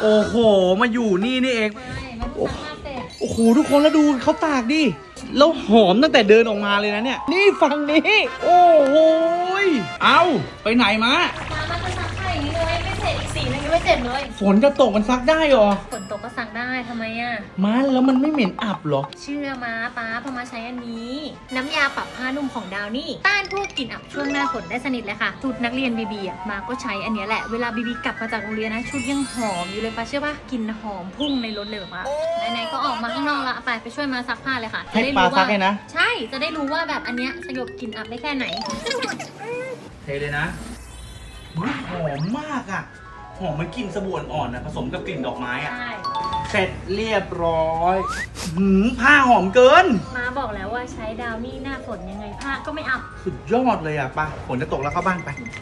โอ้โห มาอยู่นี่นี่เองไม่มันซักผ้าเสร็จโอ้โห ทุกคนแล้วดูเขาตากดิ แล้วหอมตั้งแต่เดินออกมาเลยนะเนี่ย นี่ฝั่งนี้ โอ้โหยเอาไปไหนมา มา สร็จอีกสีนึงยังไม่เสร็จเลย ฝนจะตกมันซักได้เหรอ ฝนตกก็ซักได้ทำไมอะ มาแล้วมันไม่เหม็นอับเหรอ เชื่อมาป้าพอมาใช้อันนี้ น้ำยาปรับผ้านุ่มของดาวนี่ ต้านพวกกลิ่นอับช่วงหน้าฝนได้สนิทเลยค่ะชุดนักเรียนบีบีอะมาก็ใช้อันเนี้ยแหละ เวลาบีบีกลับมาจากโรงเรียนนะชุดยังหอมอยู่เลยป้าเชื่อปะกลิ่นหอมพุ่งในรถเลยแบบว่าไหนๆก็ออกมาข้างนอกละไปไปช่วยมาซักผ้าเลยค่ะให้จะได้ปลารู้ซัว่ากให้นะ ใช่จะได้รู้ว่าแบบอันเนี้ยสยบกลิ่นอับได้แค่ไหน เทเลยนะอุ๊ยหอมมากอะ หอมเหมันกลิ่นสบู่อ่อนๆนะผสมกับกลิ่นดอกไม้อะใช่เสร็จเรียบร้อยหืมผ้าหอมเกิน มาบอกแล้วว่าใช้ดาวนี่หน้าฝนยังไงผ้าก็ไม่อับ สุดยอดเลยอะไปะฝนจะตกแล้วเข้าบ้านไปไ